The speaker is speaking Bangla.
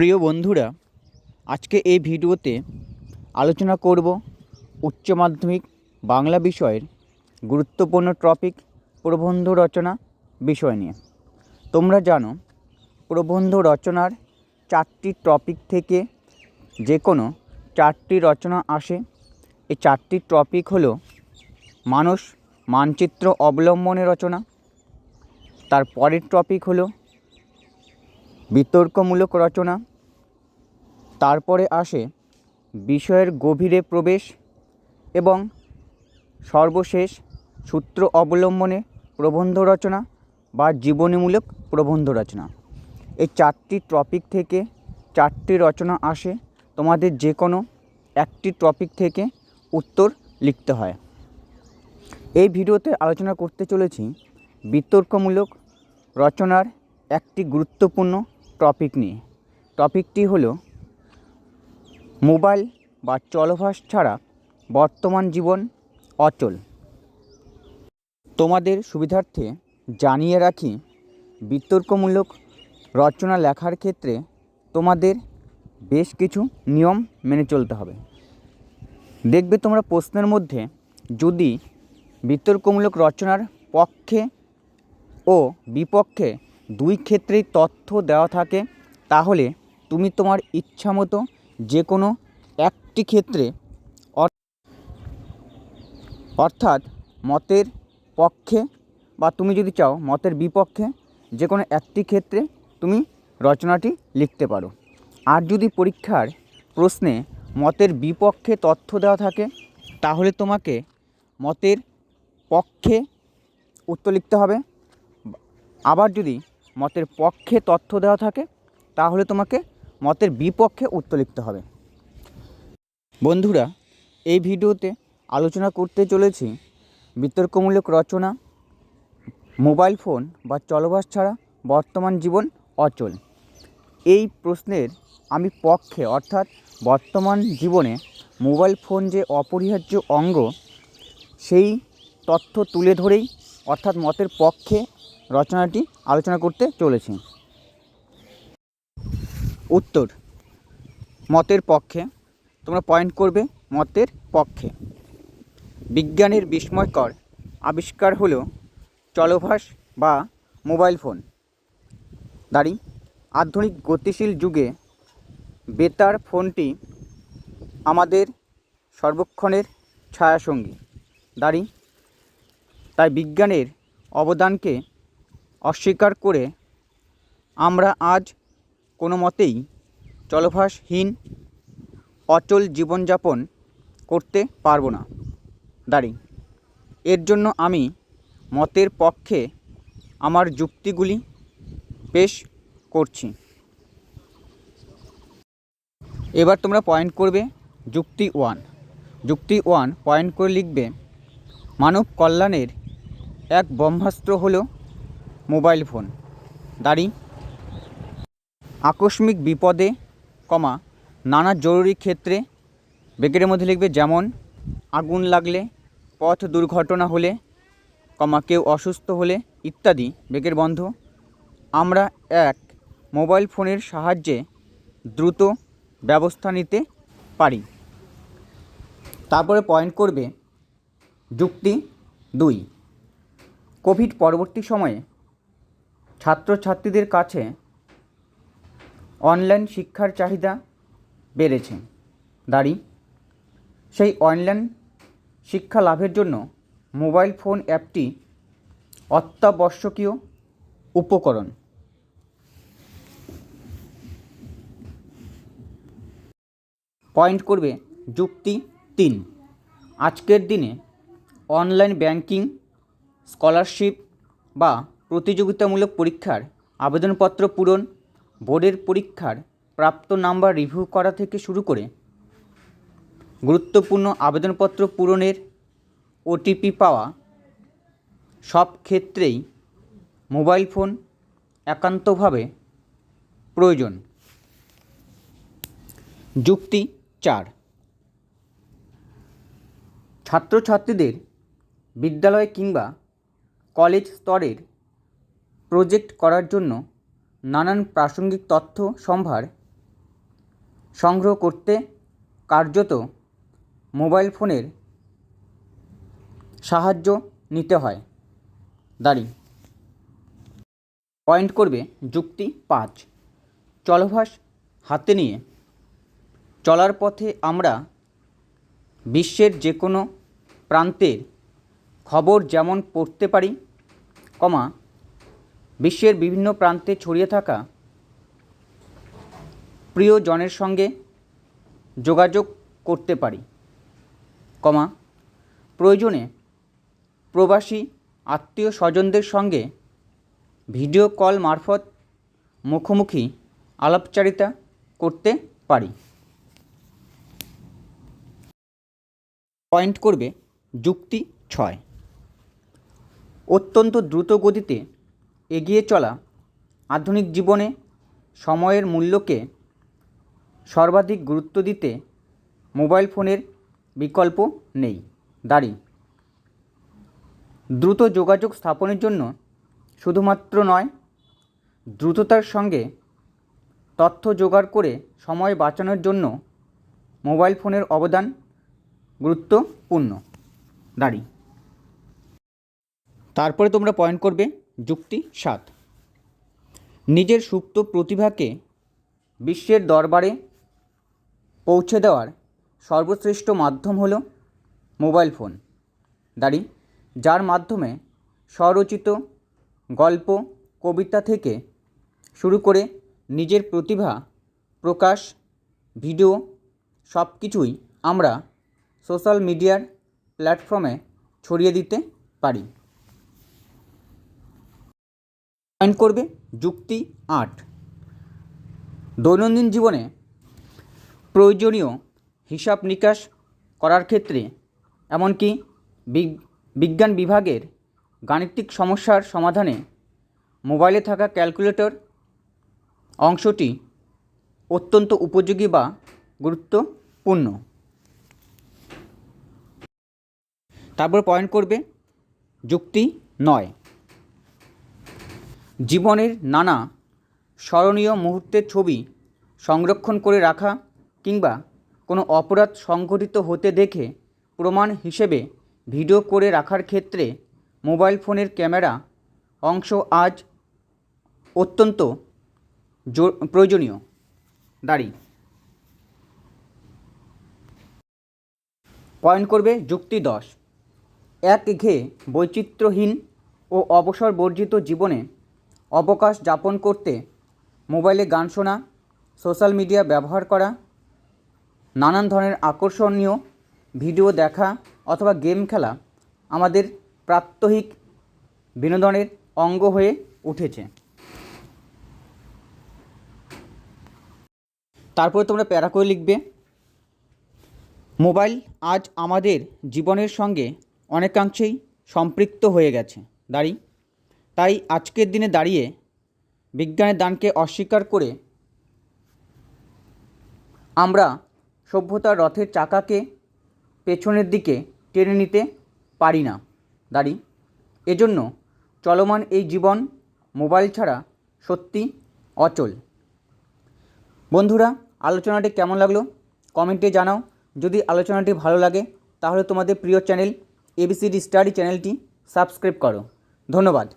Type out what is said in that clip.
প্রিয় বন্ধুরা, আজকে এই ভিডিওতে আলোচনা করব উচ্চ মাধ্যমিক বাংলা বিষয়ের গুরুত্বপূর্ণ টপিক প্রবন্ধ রচনা বিষয় নিয়ে। তোমরা জানো, প্রবন্ধ রচনার চারটি টপিক থেকে যে কোনো চারটি রচনা আসে। এই চারটি টপিক হলো মানুষ মানচিত্র অবলম্বনে রচনা, তার পরের টপিক হলো বিতর্কমূলক রচনা তারপরে আসে বিষয়ের গভীরে প্রবেশ এবং সর্বশেষ সূত্র অবলম্বনে প্রবন্ধ রচনা বা জীবনীমূলক প্রবন্ধ রচনা। এই চারটি টপিক থেকে চারটি রচনা আসে। তোমাদের যে কোনো একটি টপিক থেকে উত্তর লিখতে হয়। এই ভিডিওতে আলোচনা করতে চলেছি বিতর্কমূলক রচনার একটি গুরুত্বপূর্ণ টপিক নিয়ে। টপিকটি হলো মোবাইল বা চলভাস ছাড়া বর্তমান জীবন অচল। তোমাদের সুবিধার্থে জানিয়ে রাখি, বিতর্কমূলক রচনা লেখার ক্ষেত্রে তোমাদের বেশ কিছু নিয়ম মেনে চলতে হবে। দেখবে তোমরা প্রশ্নের মধ্যে যদি বিতর্কমূলক রচনার পক্ষে ও বিপক্ষে দুই ক্ষেত্রেই তথ্য দেওয়া থাকে, তাহলে তুমি তোমার ইচ্ছা মতো যে কোনো একটি ক্ষেত্রে অর- অর্থাৎ মতের পক্ষে বা তুমি যদি চাও মতের বিপক্ষে যে কোনো একটি ক্ষেত্রে তুমি রচনাটি লিখতে পারো। আর যদি পরীক্ষার প্রশ্নে মতের বিপক্ষে তথ্য দেওয়া থাকে, তাহলে তোমাকে মতের পক্ষে উত্তর লিখতে হবে। আবার যদি মতের পক্ষে তথ্য দেওয়া থাকে, তাহলে তোমাকে মতের বিপক্ষে উত্তর লিখতে হবে। বন্ধুরা, এই ভিডিওতে আলোচনা করতে চলেছি বিতর্কমূলক রচনা, মোবাইল ফোন বা চলবাস ছাড়া বর্তমান জীবন অচল। এই প্রশ্নের আমি পক্ষে, অর্থাৎ বর্তমান জীবনে মোবাইল ফোন যে অপরিহার্য অঙ্গ, সেই তথ্য তুলে ধরেই, অর্থাৎ মতের পক্ষে রচনাটি আলোচনা করতে চলেছি। উত্তর। মতের পক্ষে। তোমরা পয়েন্ট করবে মতের পক্ষে। বিজ্ঞানের বিস্ময়কর আবিষ্কার হলো চলভাস বা মোবাইল ফোন। দাঁড়ি। আধুনিক গতিশীল যুগে বেতার ফোনটি আমাদের সর্বক্ষণের ছায়াসঙ্গী। দাঁড়ি। তাই বিজ্ঞানের অবদানকে অস্বীকার করে আমরা আজ কোনো মতেই চলভাসহীন অচল জীবনযাপন করতে পারব না। দাঁড়ি এর জন্য আমি মতের পক্ষে আমার যুক্তিগুলি পেশ করছি। এবার তোমরা পয়েন্ট করবে যুক্তি ওয়ান যুক্তি ওয়ান পয়েন্ট করে লিখবে, মানব কল্যাণের এক ব্রহ্মাস্ত্র হলো মোবাইল ফোন দাঁড়ি আকস্মিক বিপদে, কমা, নানা জরুরি ক্ষেত্রে বেগের মধ্যে লিখবে যেমন, আগুন লাগলে, পথ দুর্ঘটনা হলে, কমা, কেউ অসুস্থ হলে, ইত্যাদি। বেগের বন্ধ। আমরা এক মোবাইল ফোনের সাহায্যে দ্রুত ব্যবস্থা নিতে পারি। তারপরে পয়েন্ট করবে যুক্তি দুই। কোভিড পরবর্তী সময়ে ছাত্রছাত্রীদের কাছে অনলাইন শিক্ষার চাহিদা বেড়েছে। দাঁড়ি, সেই অনলাইন শিক্ষা লাভের জন্য মোবাইল ফোন অ্যাপটি অত্যাবশ্যকীয় উপকরণ। পয়েন্ট করবে যুক্তি তিন। আজকের দিনে অনলাইন ব্যাংকিং, স্কলারশিপ বা প্রতিযোগিতামূলক পরীক্ষার আবেদনপত্র পূরণ বোর্ডের পরীক্ষার প্রাপ্ত নাম্বার রিভিউ করা থেকে শুরু করে গুরুত্বপূর্ণ আবেদনপত্র পূরণের ওটিপি পাওয়া সব ক্ষেত্রেই মোবাইল ফোন একান্তভাবে প্রয়োজন। যুক্তি চার। ছাত্রছাত্রীদের বিদ্যালয় কিংবা কলেজ স্তরের প্রজেক্ট করার জন্য নানান প্রাসঙ্গিক তথ্য সম্ভার সংগ্রহ করতে কার্যত মোবাইল ফোনের সাহায্য নিতে হয়। দাঁড়ি পয়েন্ট করবে যুক্তি পাঁচ। চলভাস হাতে নিয়ে চলার পথে আমরা বিশ্বের যে কোনো প্রান্তের খবর যেমন পড়তে পারি, কমা বিশ্বের বিভিন্ন প্রান্তে ছড়িয়ে থাকা প্রিয়জনের সঙ্গে যোগাযোগ করতে পারি, কমা, প্রয়োজনে প্রবাসী আত্মীয় স্বজনদের সঙ্গে ভিডিও কল মারফত মুখোমুখি আলাপচারিতা করতে পারি। পয়েন্ট করবে যুক্তি ছয়। অত্যন্ত দ্রুত গতিতে এগিয়ে চলা আধুনিক জীবনে সময়ের মূল্যকে সর্বাধিক গুরুত্ব দিতে মোবাইল ফোনের বিকল্প নেই। দাঁড়ি। দ্রুত যোগাযোগ স্থাপনের জন্য শুধুমাত্র নয়, দ্রুততার সঙ্গে তথ্য জোগাড় করে সময় বাঁচানোর জন্য মোবাইল ফোনের অবদান গুরুত্বপূর্ণ। দাঁড়ি। তারপরে তোমরা পয়েন্ট করবে যুক্তি সাত। নিজের সুপ্ত প্রতিভাকে বিশ্বের দরবারে পৌঁছে দেওয়ার সর্বশ্রেষ্ঠ মাধ্যম হলো মোবাইল ফোন। দাঁড়ি, যার মাধ্যমে স্বরচিত গল্প, কবিতা থেকে শুরু করে নিজের প্রতিভা, প্রকাশ, ভিডিও সব কিছুই আমরা সোশ্যাল মিডিয়ার প্ল্যাটফর্মে ছড়িয়ে দিতে পারি। পয়েন্ট করবে? যুক্তি আট। দৈনন্দিন জীবনে প্রয়োজনীয় হিসাব নিকাশ করার ক্ষেত্রে, এমনকি বিজ্ঞান বিভাগের গাণিতিক সমস্যার সমাধানে মোবাইলে থাকা ক্যালকুলেটর অংশটি অত্যন্ত উপযোগী বা গুরুত্বপূর্ণ। তারপর পয়েন্ট করবে যুক্তি নয়। জীবনের নানা স্মরণীয় মুহূর্তের ছবি সংরক্ষণ করে রাখা কিংবা কোনো অপরাধ সংঘটিত হতে দেখে প্রমাণ হিসেবে ভিডিও করে রাখার ক্ষেত্রে মোবাইল ফোনের ক্যামেরা অংশ আজ অত্যন্ত প্রয়োজনীয়। দাঁড়ি। পয়েন্ট করবে যুক্তি দশ। এক ঘেয়ে বৈচিত্র্যহীন ও অবসর বর্জিত জীবনে অবকাশ যাপন করতে, মোবাইলে গান শোনা, সোশ্যাল মিডিয়া ব্যবহার করা, নানান ধরনের আকর্ষণীয় ভিডিও দেখা অথবা গেম খেলা আমাদের প্রাত্যহিক বিনোদনের অঙ্গ হয়ে উঠেছে। তারপরে তোমরা প্যারা করে লিখবে, মোবাইল আজ আমাদের জীবনের সঙ্গে অনেকাংশেই সম্পৃক্ত হয়ে গেছে। দাঁড়ি। তাই আজকের দিনে দাঁড়িয়ে বিজ্ঞানের দানকে অস্বীকার করে আমরা সভ্যতার রথের চাকাকে পেছনের দিকে টেনে নিতে পারি না। দাঁড়ি, এজন্য চলমান এই জীবন মোবাইল ছাড়া সত্যি অচল। বন্ধুরা, আলোচনাটি কেমন লাগল? কমেন্টে জানাও। যদি আলোচনাটি ভালো লাগে, তাহলে তোমাদের প্রিয় চ্যানেল এবিসিডি স্টাডি চ্যানেলটি সাবস্ক্রাইব করো। ধন্যবাদ।